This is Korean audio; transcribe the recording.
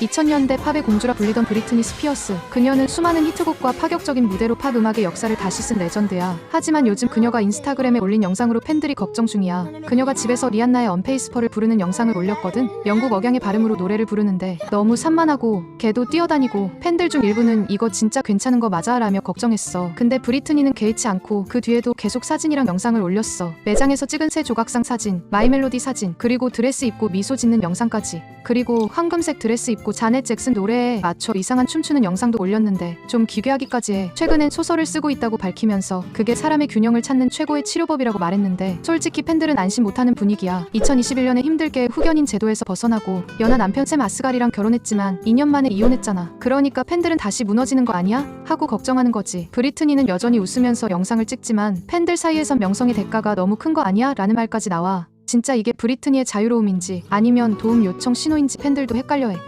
2000년대 팝의 공주라 불리던 브리트니 스피어스. 그녀는 수많은 히트곡과 파격적인 무대로 팝 음악의 역사를 다시 쓴 레전드야. 하지만 요즘 그녀가 인스타그램에 올린 영상으로 팬들이 걱정 중이야. 그녀가 집에서 리안나의 언페이스퍼를 부르는 영상을 올렸거든. 영국 억양의 발음으로 노래를 부르는데 너무 산만하고 걔도 뛰어다니고 팬들 중 일부는 이거 진짜 괜찮은 거 맞아? 라며 걱정했어. 근데 브리트니는 개의치 않고 그 뒤에도 계속 사진이랑 영상을 올렸어. 매장에서 찍은 새 조각상 사진, 마이멜로디 사진, 그리고 드레스 입고 미소 짓는 영상까지. 그리고 황금색 드레스 입고 자넷 잭슨 노래에 맞춰 이상한 춤추는 영상도 올렸는데 좀 기괴하기까지 해. 최근엔 소설을 쓰고 있다고 밝히면서 그게 사람의 균형을 찾는 최고의 치료법이라고 말했는데 솔직히 팬들은 안심 못하는 분위기야. 2021년에 힘들게 후견인 제도에서 벗어나고 연하 남편 샘 아스갈이랑 결혼했지만 2년 만에 이혼했잖아. 그러니까 팬들은 다시 무너지는 거 아니야? 하고 걱정하는 거지. 브리트니는 여전히 웃으면서 영상을 찍지만 팬들 사이에선 명성의 대가가 너무 큰 거 아니야? 라는 말까지 나와. 진짜 이게 브리트니의 자유로움인지 아니면 도움 요청 신호인지 팬들도 헷갈려해.